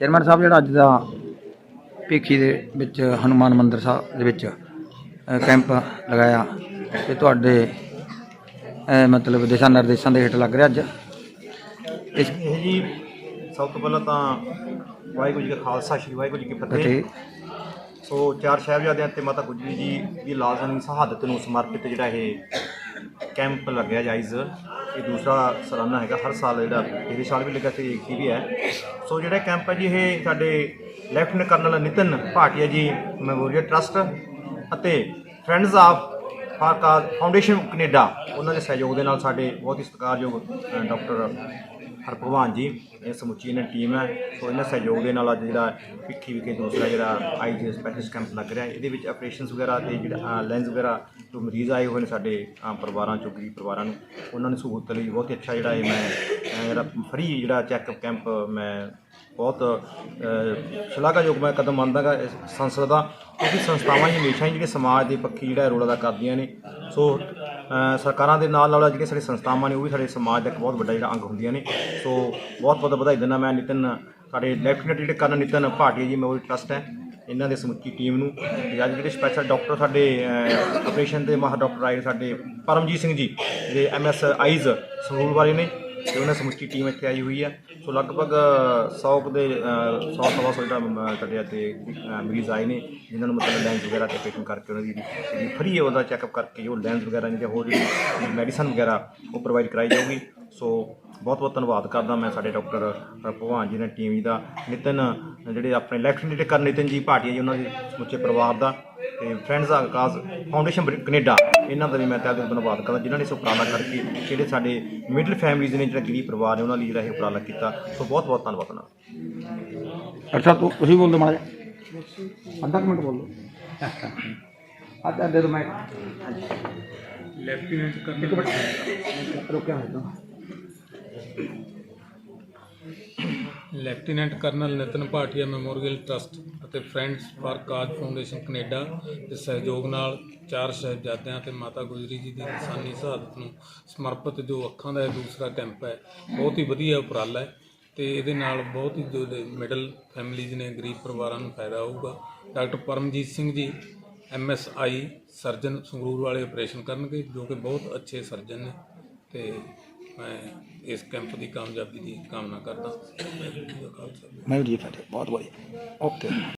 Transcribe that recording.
Chairman ਸਾਹਿਬ ਜਿਹੜਾ ਅੱਜ ਦਾ ਭੇਖੀ ਦੇ ਵਿੱਚ ਹਨੂਮਾਨ ਮੰਦਿਰ ਸਾਹਿਬ ਦੇ ਵਿੱਚ ਅ, ਕੈਂਪ ਲਗਾਇਆ ਤੇ ਤੁਹਾਡੇ ਅ, ਮਤਲਬ ਦਿਸ਼ਾ ਨਿਰਦੇਸ਼ਾਂ ਦੇ ਹੇਠ ਲੱਗ ਰਿਹਾ ਅੱਜ? ਇਸ ਇਹ ਜੀ ਸਭ ਤੋਂ ਪਹਿਲਾਂ ਤਾਂ ਵਾਹਿਗੁਰੂ ਜੀ ਕਾ ਖਾਲਸਾ ਸ੍ਰੀ ਵਾਹਿਗੁਰੂ ਜੀ ਕੀ ਫਤਿਹ। ਸੋ ਚਾਰ ਸਾਹਿਬਜ਼ਾਦਿਆਂ ਤੇ ਮਾਤਾ ਗੁਜਰੀ ਜੀ ਦੀ ਲਾਜ਼ਮੀ ਸ਼ਹਾਦਤ ਨੂੰ ਸਮਰਪਿਤ ਜਿਹੜਾ ਇਹ ਕੈਂਪ ਲੱਗਿਆ ਜਾਇਜ਼। ਇਹ ਦੂਸਰਾ ਸਾਲਾਨਾ ਹੈਗਾ ਹਰ ਸਾਲ ਜਿਹੜਾ ਪਿਛਲੇ ਸਾਲ ਵੀ ਲੱਗਾ ਤੇ ਇੱਕ ਹੀ ਵੀ ਹੈ। ਸੋ ਜਿਹੜਾ ਕੈਂਪ ਹੈ ਜੀ, ਇਹ ਸਾਡੇ lieutenant colonel Nitin Bhatia ji, memorial trust ਅਤੇ friends of for cause foundation Canada, ਉਹਨਾਂ ਦੇ ਸਹਿਯੋਗ ਦੇ ਨਾਲ ਸਾਡੇ ਬਹੁਤ ਹੀ ਸਤਿਕਾਰਯੋਗ ਡਾਕਟਰ ਹਰਭਗਵਾਨ ਜੀ ਇਹ ਸਮੁੱਚੀ ਇਹਨਾਂ ਟੀਮ ਹੈ। ਸੋ ਇਹਨਾਂ ਸਹਿਯੋਗ ਦੇ ਨਾਲ ਅੱਜ ਜਿਹੜਾ ਪਿੱਠੀ ਵਿਖੇ ਦੂਸਰਾ ਜਿਹੜਾ ਆਈਜੀ ਸਪੈਸ਼ਲਿਸਟ ਕੈਂਪ ਲੱਗ ਰਿਹਾ ਇਹਦੇ ਵਿੱਚ ਆਪਰੇਸ਼ਨਸ ਵਗੈਰਾ ਤੇ ਜਿਹੜਾ ਲੈਂਸ ਵਗੈਰਾ ਜੋ ਮਰੀਜ਼ ਆਏ ਹੋਏ ਨੇ ਸਾਡੇ ਅ, ਪਰਿਵਾਰਾਂ ਚੋਂ ਗਰੀਬ ਪਰਿਵਾਰਾਂ ਨੂੰ। ਉਹਨਾਂ ਨੂੰ ਸਹੂਲਤ ਲਈ ਬਹੁਤ ਹੀ ਅੱਛਾ ਜਿਹੜਾ ਇਹ ਮੈਂ ਜਿਹੜਾ ਫਰੀ ਜਿਹੜਾ ਚੈੱਕਅਪ ਕੈਂਪ ਮੈਂ ਬਹੁਤ ਸ਼ਲਾਘਾਯੋਗ ਮੈਂ ਕਦਮ ਮੰਨਦਾਗਾ ਇਸ ਸੰਸਦ ਦਾ। ਕਿਉਂਕਿ ਸੰਸਥਾਵਾਂ ਹੀ ਹਮੇਸ਼ਾ ਹੀ ਜਿਹੜੇ ਸਮਾਜ ਦੇ ਪੱਖੀ ਜਿਹੜਾ ਰੋਲ ਅਦਾ ਕਰਦੀਆਂ ਨੇ। ਸੋ ਸਰਕਾਰਾਂ ਦੇ ਨਾਲ ਨਾਲ ਜਿਹੜੀਆਂ ਸਾਡੇ ਸੰਸਥਾਵਾਂ ਨੇ, ਉਹ ਵੀ ਸਾਡੇ ਸਮਾਜ ਦਾ ਇੱਕ ਬਹੁਤ ਵੱਡਾ ਜਿਹੜਾ ਅੰਗ ਹੁੰਦੀਆਂ ਨੇ। ਸੋ ਬਹੁਤ ਬਹੁਤ ਵਧਾਈ ਦਿੰਦਾ ਮੈਂ ਨਿਤਨ, ਸਾਡੇ ਲੈਫਟੀਨੈਂਟ ਜਿਹੜੇ ਕਰਨ ਨਿਤਨ ਭਾਟੀਆ ਜੀ ਮੈਮੋਰੀ ਟਰਸਟ ਹੈ, ਇਹਨਾਂ ਦੇ ਸਮੁੱਚੀ ਟੀਮ ਨੂੰ। ਤੇ ਅੱਜ ਜਿਹੜੇ ਸਪੈਸ਼ਲ ਡਾਕਟਰ ਸਾਡੇ ਆਪਰੇਸ਼ਨ ਦੇ ਮਾਹਰ ਡਾਕਟਰ ਆਏ ਸਾਡੇ ਪਰਮਜੀਤ ਸਿੰਘ ਜੀ ਜਿਹੜੇ ਐਮਐਸ ਆਈਜ਼ ਸੰਗਰੂਰ ਵਾਲੇ ਨੇ। ਤੇ ਉਹਨਾਂ ਸਮੁੱਚੀ ਟੀਮ ਇੱਥੇ ਆਈ ਹੋਈ ਹੈ ਸੋ ਲਗਭਗ 100 ਕੁ ਦੇ 100 ਸਵਾ ਸੌ ਜਿਹੜਾ ਮ- ਸਾਡੇ ਇੱਥੇ ਮਰੀਜ਼ ਆਏ ਨੇ, ਜਿਨ੍ਹਾਂ ਨੂੰ ਮਤਲਬ ਲੈਂਸ ਵਗੈਰਾ ਤੇ ਪੇਸ਼ੈਂਟ ਕਰਕੇ ਉਹਨਾਂ ਦੀ ਜਿਹੜੀ ਫਰੀ ਉਹਦਾ ਚੈੱਕਅਪ ਕਰਕੇ ਜੋ ਲੈਂਸ ਵਗੈਰਾ ਜਾਂ ਹੋਰ ਜਿਹੜੀ ਮੈਡੀਸਨ ਵਗੈਰਾ ਉਹ ਪ੍ਰੋਵਾਈਡ ਕਰਾਈ ਜਾਊਗੀ। ਸੋ ਬਹੁਤ ਬਹੁਤ ਧੰਨਵਾਦ ਕਰਦਾ ਮੈਂ ਸਾਡੇ ਡਾਕਟਰ ਭਗਵਾਨ ਜੀ ਨੇ, ਟੀਮ ਜੀ ਦਾ। ਨਿਤਨ, ਜਿਹੜੇ ਆਪਣੇ ਲੈਫਟੀਨੈਂਟ ਕਰਨ ਨਿਤਨ ਜੀ ਭਾਟੀਆ ਜੀ, ਉਹਨਾਂ ਦੇ ਸਮੁੱਚੇ ਪਰਿਵਾਰ ਦਾ। ਤੇ ਫਰੈਂਡਸ ਆਕਾਜ਼ ਫਾਊਂਡੇਸ਼ਨ ਕੈਨੇਡਾ। ਇਹਨਾਂ ਦਾ ਵੀ ਮੈਂ ਤਹਿ ਦਿਲੋਂ ਧੰਨਵਾਦ ਕਰਦਾ ਜਿਨ੍ਹਾਂ ਨੇ ਇਸ ਉਪਰਾਲਾ ਕਰਕੇ ਜਿਹੜੇ ਸਾਡੇ ਮਿਡਲ ਫੈਮਿਲੀਜ਼ ਨੇ ਜਿਹੜਾ ਗਰੀਬ ਪਰਿਵਾਰ ਨੇ ਉਹਨਾਂ ਲਈ ਜਿਹੜਾ ਇਹ ਉਪਰਾਲਾ ਕੀਤਾ। ਸੋ ਬਹੁਤ ਬਹੁਤ ਧੰਨਵਾਦ ਉਹਨਾਂ ਅੱਛਾ ਤੂੰ ਤੁਸੀਂ ਬੋਲ ਦੋ ਮਾੜਾ ਜਿਹਾ। ਅੱਧਾ ਕੁ ਮਿੰਟ ਬੋਲ। ਅੱਧਾ ਦੇ ਦੋ ਮੈਂ ਲੈਫਟੀਨੈਂਟ ਕਰਨਲ ਇੱਕ ਮਿੰਟ। ਰੁਕਿਆ ਹੋਇਆ ਤਾਂ। Lieutenant colonel Nitin Bhatia memorial trust ਅਤੇ friends for cause foundation Canada ਦੇ ਸਹਿਯੋਗ ਨਾਲ ਚਾਰ ਸ਼ਹਿਜ਼ਾਦਿਆਂ ਤੇ ਮਾਤਾ ਗੁਜਰੀ ਜੀ ਦੀ ਇਨਸਾਨੀ ਸ਼ਹਾਦਤ ਨੂੰ ਸਮਰਪਿਤ ਜੋ ਅੱਖਾਂ ਦਾ ਇਹ ਦੂਸਰਾ ਕੈਂਪ ਹੈ, ਬਹੁਤ ਹੀ ਵਧੀਆ ਉਪਰਾਲਾ ਹੈ ਤੇ ਇਹਦੇ ਨਾਲ ਬਹੁਤ ਹੀ ਜੋ ਮਿਡਲ ਫੈਮਿਲੀਜ਼ ਨੇ, ਗਰੀਬ ਪਰਿਵਾਰਾਂ ਨੂੰ ਫਾਇਦਾ ਹੋਊਗਾ। ਡਾਕਟਰ ਪਰਮਜੀਤ ਸਿੰਘ ਜੀ ਐਮਐਸਆਈ ਸਰਜਨ ਸੰਗਰੂਰ ਵਾਲੇ ਆਪਰੇਸ਼ਨ ਕਰਨਗੇ, ਜੋ ਕਿ ਬਹੁਤ ਅੱਛੇ ਸਰਜਨ ਨੇ ਤੇ ਮੈਂ ਇਸ ਕੈਂਪ ਦੀ ਕਾਮਯਾਬੀ ਦੀ ਕਾਮਨਾ ਕਰਦਾ। ਵਾਹਿਗੁਰੂ ਮੈਂ ਜੀ ਫਤਿਹ, ਬਹੁਤ ਵਧੀਆ। ਓਕੇ